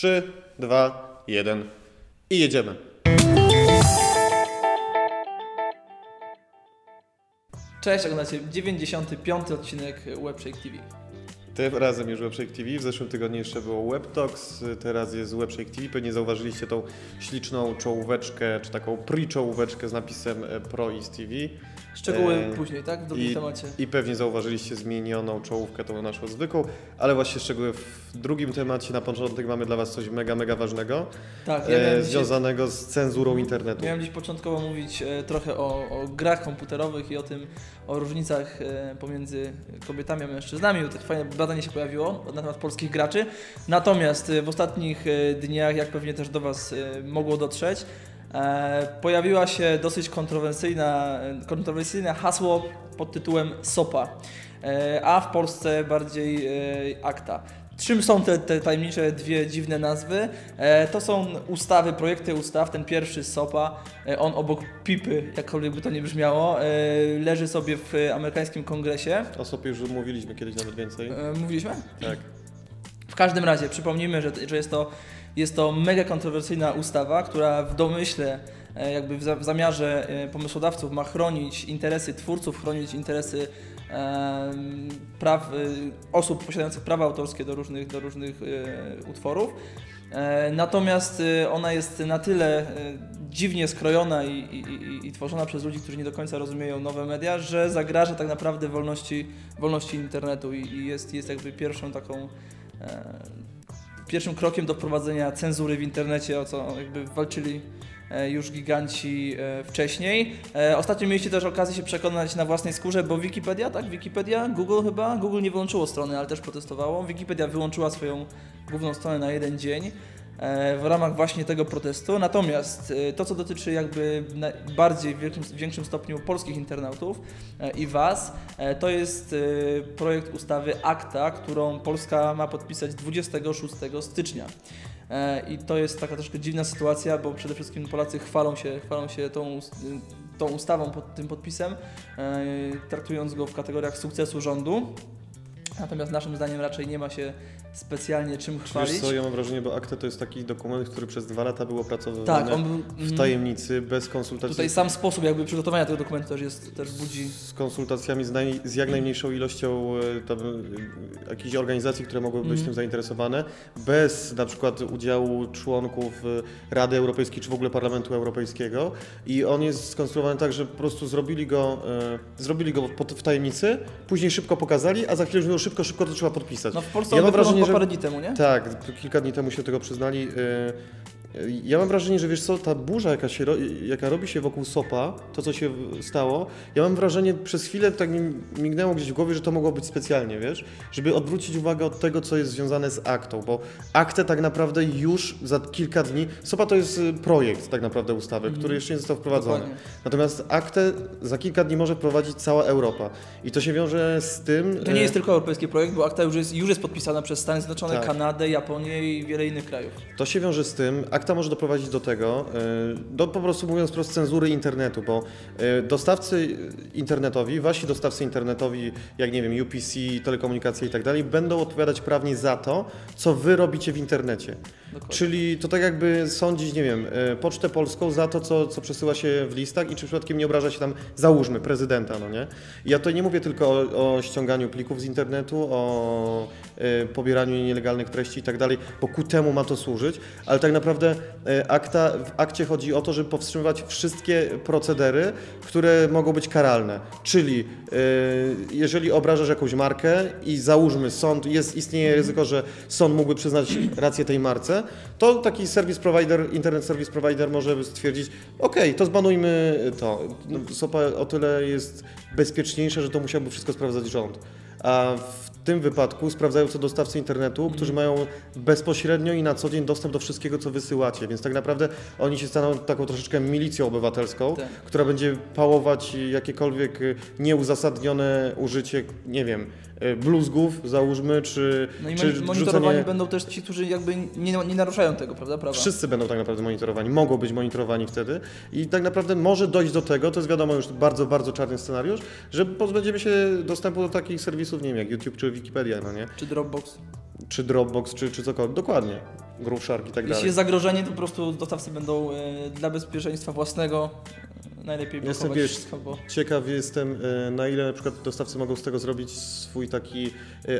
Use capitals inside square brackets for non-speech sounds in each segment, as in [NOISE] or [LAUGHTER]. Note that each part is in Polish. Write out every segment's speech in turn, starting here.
3, 2, 1 i jedziemy. Cześć, oglądacie 95. odcinek Webshake TV. Tym razem już Webshake TV, w zeszłym tygodniu jeszcze było WebTalks, teraz jest Webshake TV. Pewnie zauważyliście tą śliczną czołóweczkę, czy taką pre-czołóweczkę z napisem e, Pro East TV. Szczegóły E, później, tak? W drugim I, temacie. I pewnie zauważyliście zmienioną czołówkę, tą naszą zwykłą, ale właśnie szczegóły w drugim temacie. Na początek mamy dla Was coś mega, mega ważnego, Tak, ja e, miałem, dzisiaj, związanego z cenzurą internetu. miałem dziś początkowo mówić e, trochę o, o grach komputerowych i o tym, o różnicach e, pomiędzy kobietami a mężczyznami. Takie fajne badanie się pojawiło na temat polskich graczy. Natomiast e, w ostatnich e, dniach, jak pewnie też do Was mogło dotrzeć, pojawiła się dosyć kontrowersyjna, kontrowersyjne hasło pod tytułem SOPA, e, a w Polsce bardziej e, ACTA. Czym są te, te tajemnicze dwie dziwne nazwy? E, to są ustawy, projekty ustaw. Ten pierwszy SOPA, e, on obok PIPy, jakkolwiek by to nie brzmiało, e, leży sobie w amerykańskim kongresie. O sobie już mówiliśmy kiedyś nawet więcej. E, mówiliśmy? Tak. W każdym razie przypomnijmy, że, że jest, to, jest to mega kontrowersyjna ustawa, która w domyśle, e, jakby w, za, w zamiarze e, pomysłodawców ma chronić interesy twórców, chronić interesy praw, e, osób posiadających prawa autorskie do różnych, do różnych utworów. Natomiast ona jest na tyle dziwnie skrojona i, i, i, tworzona przez ludzi, którzy nie do końca rozumieją nowe media, że zagraża tak naprawdę wolności, wolności internetu i, i jest, jest jakby pierwszą taką pierwszym krokiem do wprowadzenia cenzury w internecie, o co jakby walczyli e, już giganci e, wcześniej. E, Ostatnio mieliście też okazję się przekonać na własnej skórze, bo Wikipedia, tak? Wikipedia, Google chyba, Google nie wyłączyło strony, ale też protestowało. Wikipedia wyłączyła swoją główną stronę na jeden dzień w ramach właśnie tego protestu. Natomiast e, to, co dotyczy jakby bardziej w większym, w większym stopniu polskich internautów e, i Was, e, to jest e, projekt ustawy ACTA, którą Polska ma podpisać 26 stycznia. E, I to jest taka troszkę dziwna sytuacja, bo przede wszystkim Polacy chwalą się, chwalą się tą, tą ustawą, pod tym podpisem, e, traktując go w kategoriach sukcesu rządu. Natomiast naszym zdaniem raczej nie ma się specjalnie czym Wiesz chwalić. co, ja mam wrażenie, bo akta to jest taki dokument, który przez dwa lata był opracowywany Tak, on był. w mhm. tajemnicy, bez konsultacji. Tutaj sam sposób jakby przygotowania tego dokumentu też jest, też budzi. z konsultacjami z, naj, z jak najmniejszą ilością e, tam, e, jakichś organizacji, które mogłyby być Mhm. tym zainteresowane, bez na przykład udziału członków e, Rady Europejskiej czy w ogóle Parlamentu Europejskiego. I on jest skonstruowany tak, że po prostu zrobili go, zrobili go w tajemnicy, później szybko pokazali, a za chwilę już szybko, szybko to trzeba podpisać. No w Polsce Ja mam wrażenie, że- parę dni temu, nie? Tak, kilka dni temu się tego przyznali. Ja mam wrażenie, że wiesz co, ta burza, jaka, się, jaka robi się wokół SOPA, to co się stało, ja mam wrażenie, przez chwilę tak mi mignęło gdzieś w głowie, że to mogło być specjalnie, wiesz, żeby odwrócić uwagę od tego, co jest związane z aktą, bo aktę tak naprawdę już za kilka dni, SOPA to jest y, projekt tak naprawdę ustawy, Mhm. który jeszcze nie został wprowadzony. Dokładnie. Natomiast aktę za kilka dni może prowadzić cała Europa i to się wiąże z tym... To nie y, jest tylko europejski projekt, bo akta już jest, już jest podpisana przez Stany Zjednoczone, Tak. Kanadę, Japonię i wiele innych krajów. To się wiąże z tym, akta może doprowadzić do tego, y, do po prostu mówiąc wprost cenzury internetu, bo y, dostawcy internetowi, wasi dostawcy internetowi, jak nie wiem, UPC, telekomunikacja i tak dalej, będą odpowiadać prawnie za to, co wy robicie w internecie. Dokładnie. Czyli to tak jakby sądzić, nie wiem, y, Pocztę Polską za to, co, co przesyła się w listach i czy przypadkiem nie obraża się tam, załóżmy, prezydenta, no nie? Ja tutaj nie mówię tylko o, o ściąganiu plików z internetu, o y, pobieraniu nielegalnych treści i tak dalej, bo ku temu ma to służyć, ale tak naprawdę y, akta, w akcie chodzi o to, żeby powstrzymywać wszystkie procedery, które mogą być karalne. Czyli y, jeżeli obrażasz jakąś markę i załóżmy sąd, jest, istnieje ryzyko, że sąd mógłby przyznać rację tej marce, to taki service provider, internet service provider może stwierdzić, ok, to zbanujmy to. No, SOPA o tyle jest bezpieczniejsza, że to musiałby wszystko sprawdzać rząd. A w tym wypadku sprawdzają co dostawcy internetu, którzy mają bezpośrednio i na co dzień dostęp do wszystkiego, co wysyłacie. Więc tak naprawdę oni się staną taką troszeczkę milicją obywatelską, Tak. która będzie pałować jakiekolwiek y, nieuzasadnione użycie, nie wiem, y, bluzgów, załóżmy, czy, No i czy moni- monitorowani wrzucenie... będą też ci, którzy jakby nie, nie naruszają tego, prawda? Prawa. Wszyscy będą tak naprawdę monitorowani, mogą być monitorowani wtedy i tak naprawdę może dojść do tego, to jest wiadomo już bardzo, bardzo czarny scenariusz, że pozbędziemy się dostępu do takich serwisów, nie wiem, jak YouTube czy Wikipedia, no nie? Czy Dropbox. Czy Dropbox, czy, czy cokolwiek, dokładnie. Groove i tak Jeśli dalej. jest zagrożenie, to po prostu dostawcy będą e, dla bezpieczeństwa własnego e, najlepiej Jestem, wiesz, wszystko, bo Ciekaw jestem, e, na ile na przykład dostawcy mogą z tego zrobić swój taki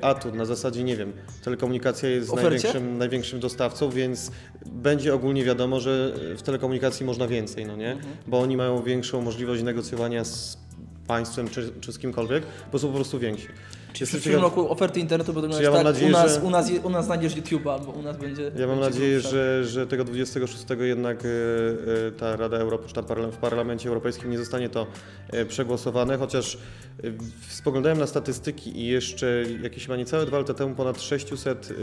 atut. Na zasadzie, nie wiem, telekomunikacja jest Ofercie? największym, największym dostawcą, więc będzie ogólnie wiadomo, że w telekomunikacji można więcej, no nie? Mhm. Bo oni mają większą możliwość negocjowania z państwem czy, czy z kimkolwiek, bo są po prostu więksi. w Jestem przyszłym roku oferty internetu będą Czy mieć ja tak, nadzieję, u, nas, że- u, nas, u nas znajdziesz YouTube'a, bo u nas będzie ja mam nadzieję, że, że tego 26 jednak e, e, ta Rada Europy, czy tam parla- w Parlamencie Europejskim nie zostanie to e, przegłosowane, chociaż w- spoglądałem na statystyki i jeszcze jakieś chyba niecałe dwa lata temu ponad 600 e,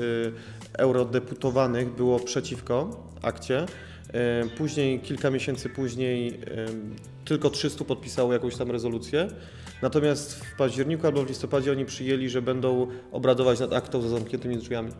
eurodeputowanych było przeciwko akcie. Później, kilka miesięcy później, tylko 300 podpisało jakąś tam rezolucję. Natomiast w październiku albo w listopadzie oni przyjęli, że będą obradować nad aktą za zamkniętymi drzwiami.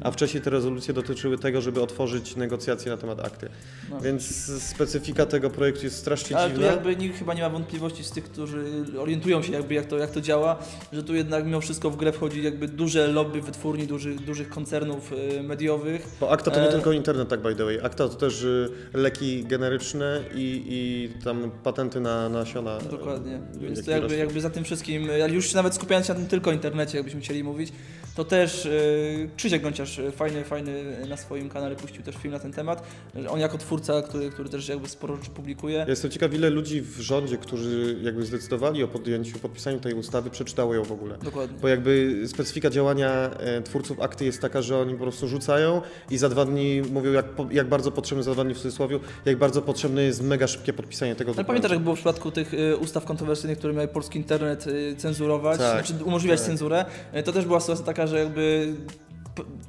A wcześniej te rezolucje dotyczyły tego, żeby otworzyć negocjacje na temat akty. No. Więc specyfika tego projektu jest strasznie Ale tu dziwna. jakby nikt chyba nie ma wątpliwości z tych, którzy orientują się jakby jak to, jak to działa, że tu jednak mimo wszystko w grę wchodzi jakby duże lobby wytwórni, dużych, dużych koncernów y, mediowych. Bo akta to nie E, tylko internet, tak by the way. Akta to też y, leki generyczne i, i tam patenty na nasiona. y, Dokładnie. Więc to jakby, jakby za tym wszystkim, ale już nawet skupiając się na tym tylko internecie, jakbyśmy chcieli mówić, to też y, Krzysiek Gąciarz y, fajny, fajny na swoim kanale puścił też film na ten temat. On jako twórca, który, który też jakby sporo rzeczy publikuje. Ja Jestem ciekaw, ile ludzi w rządzie, którzy jakby zdecydowali o podjęciu, podpisaniu tej ustawy, przeczytało ją w ogóle. Dokładnie. Bo jakby specyfika działania e, twórców akty jest taka, że oni po prostu rzucają i za dwa dni mówią, jak, jak bardzo potrzebne, za dwa dni w cudzysłowie, jak bardzo potrzebne jest mega szybkie podpisanie tego Ale pamiętasz, jak było w przypadku tych y, ustaw kontrowersyjnych, które miały polski internet y, cenzurować, Tak, znaczy umożliwiać tak. cenzurę, to też była sytuacja taka, że jakby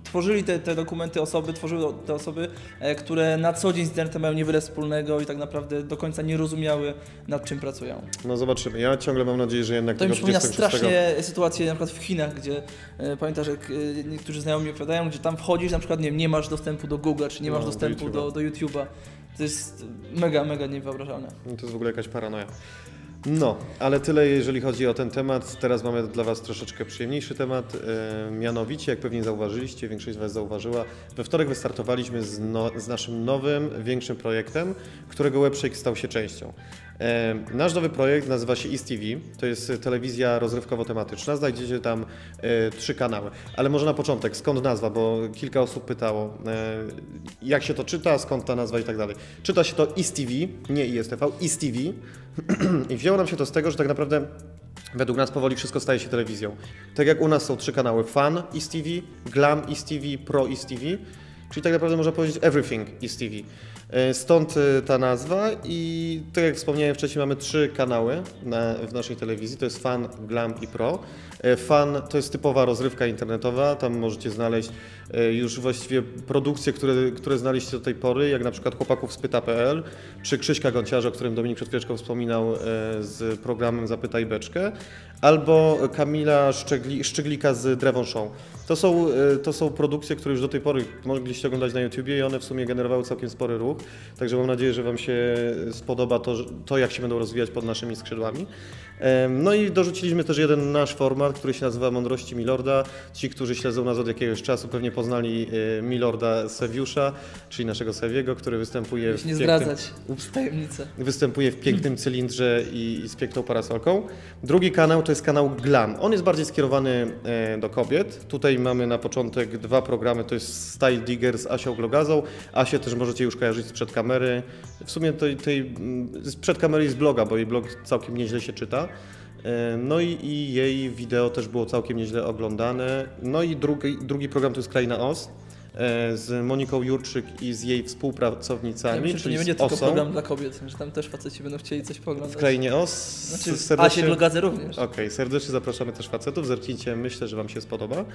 tworzyli te, te dokumenty osoby, tworzyły te osoby, e, które na co dzień z internetem mają niewiele wspólnego i tak naprawdę do końca nie rozumiały, nad czym pracują. No zobaczymy. Ja ciągle mam nadzieję, że jednak To mi tego przypomina 26 strasznie sytuację na przykład w Chinach, gdzie e, pamiętasz, jak e, niektórzy znajomi mi opowiadają, gdzie tam wchodzisz, na przykład nie, wiem, nie masz dostępu do Google, czy nie No, masz do dostępu YouTube'a. do, do YouTube'a. To jest mega, mega niewyobrażalne. No To jest w ogóle jakaś paranoja. No, ale tyle jeżeli chodzi o ten temat. Teraz mamy dla Was troszeczkę przyjemniejszy temat. E, mianowicie, jak pewnie zauważyliście, większość z Was zauważyła, we wtorek wystartowaliśmy z, no, z naszym nowym, większym projektem, którego Webshake stał się częścią. E, nasz nowy projekt nazywa się East TV. To jest telewizja rozrywkowo-tematyczna. Znajdziecie tam e, trzy kanały. Ale może na początek, skąd nazwa, bo kilka osób pytało, e, jak się to czyta, skąd ta nazwa i tak dalej. Czyta się to East TV, nie ISTV, East TV. [CLEARS THROAT] I wzięło nam się to z tego, że tak naprawdę według nas powoli wszystko staje się telewizją. Tak jak u nas są trzy kanały Fan East TV, Glam East TV, Pro East TV, czyli tak naprawdę można powiedzieć Everything East TV. E, Stąd e, ta nazwa i tak jak wspomniałem wcześniej mamy trzy kanały na, w naszej telewizji, to jest Fan, Glam i Pro. E, Fan to jest typowa rozrywka internetowa, tam możecie znaleźć już właściwie produkcje, które, które znaliście do tej pory, jak na przykład Chłopaków z Pyta.pl, czy Krzyśka Gąciarza, o którym Dominik przed chwileczką wspominał z programem Zapytaj Beczkę, albo Kamila Szczegli, Szczyglika z Drewon Show. To są, to są produkcje, które już do tej pory mogliście oglądać na YouTubie i one w sumie generowały całkiem spory ruch, także mam nadzieję, że Wam się spodoba to, to jak się będą rozwijać pod naszymi skrzydłami. No i dorzuciliśmy też jeden nasz format, który się nazywa Mądrości Milorda. Ci, którzy śledzą nas od jakiegoś czasu, pewnie poznali e, Milorda Sewiusza, czyli naszego Sewiego, który występuje Jeśli nie pięknym- zdradzać tajemnicę. występuje w pięknym cylindrze i, i z piękną parasolką. Drugi kanał to jest kanał Glam. On jest bardziej skierowany e, do kobiet. Tutaj mamy na początek dwa programy, to jest Style Digger z Asią Glogazą. Asię też możecie już kojarzyć sprzed kamery. W sumie tej, tej mm, sprzed kamery jest bloga, bo jej blog całkiem nieźle się czyta. E, No i, i jej wideo też było całkiem nieźle oglądane. No i drugi, drugi program to jest Kraina e, z Moniką Jurczyk i z jej współpracownicami, Ja myślę, że czyli nie będzie tylko OSą. program dla kobiet, że tam też faceci będą chcieli coś W pooglądać. krainie OS. Znaczy, serdecznie... Asię Glogadze również. Okej, serdecznie zapraszamy też facetów, zerknijcie, myślę, że Wam się spodoba.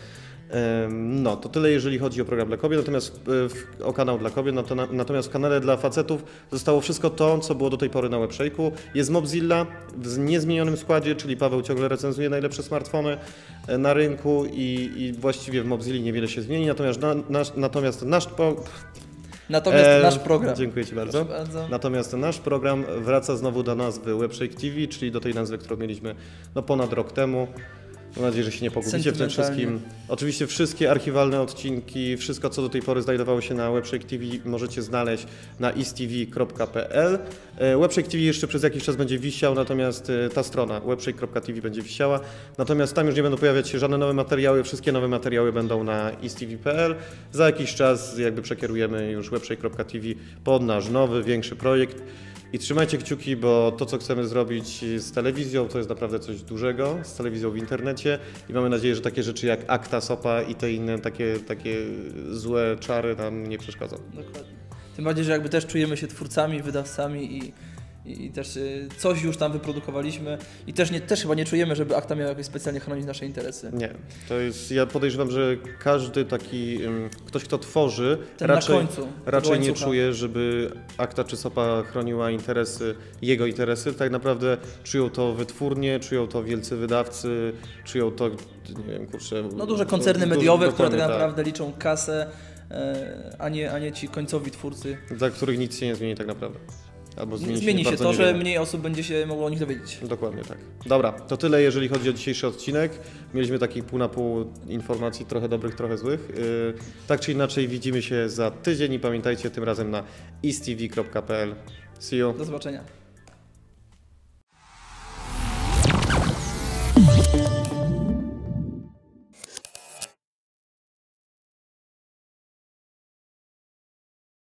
No, to tyle jeżeli chodzi o program dla kobiet, natomiast e, w, o kanał dla kobiet, nato- natomiast w kanale dla facetów zostało wszystko to, co było do tej pory na Webshake'u. Jest Mobzilla w niezmienionym składzie, czyli Paweł ciągle recenzuje najlepsze smartfony e, na rynku i, i właściwie w Mobzilli niewiele się zmieni, natomiast, na, nasz, natomiast nasz... Po... Natomiast e, nasz program. Dziękuję Ci bardzo. Bardzo. Natomiast nasz program wraca znowu do nazwy Webshake TV, czyli do tej nazwy, którą mieliśmy no, ponad rok temu. Mam nadzieję, że się nie pogubicie w tym wszystkim. Oczywiście wszystkie archiwalne odcinki, wszystko co do tej pory znajdowało się na Webshake TV możecie znaleźć na istv.pl. E, Webshake TV jeszcze przez jakiś czas będzie wisiał, natomiast e, ta strona webshake.tv będzie wisiała. Natomiast tam już nie będą pojawiać się żadne nowe materiały, wszystkie nowe materiały będą na istv.pl. Za jakiś czas jakby przekierujemy już webshake.tv pod nasz nowy, większy projekt. I trzymajcie kciuki, bo to, co chcemy zrobić z telewizją, to jest naprawdę coś dużego, z telewizją w internecie i mamy nadzieję, że takie rzeczy jak akta, sopa i te inne takie, takie złe czary nam nie przeszkadzą. Dokładnie. Tym bardziej, że jakby też czujemy się twórcami, wydawcami i, i, też y, coś już tam wyprodukowaliśmy i też, nie, też chyba nie czujemy, żeby akta miała jakoś specjalnie chronić nasze interesy. Nie, to jest, ja podejrzewam, że każdy taki, ktoś kto tworzy, Ten raczej, końcu. raczej nie czuje, żeby akta czy sopa chroniła interesy, jego interesy. Tak naprawdę czują to wytwórnie, czują to wielcy wydawcy, czują to, nie wiem, kurczę... No duże koncerny mediowe, które dokładnie tak naprawdę liczą kasę, e, a nie, a nie ci końcowi twórcy. Dla których nic się nie zmieni tak naprawdę. Albo zmieni, Zmieni się bardzo to, że mniej osób będzie się mogło o nich dowiedzieć. Dokładnie tak. Dobra, to tyle jeżeli chodzi o dzisiejszy odcinek. Mieliśmy taki pół na pół informacji, trochę dobrych, trochę złych. Yy, tak czy inaczej widzimy się za tydzień i pamiętajcie tym razem na istv.pl. See you. Do zobaczenia.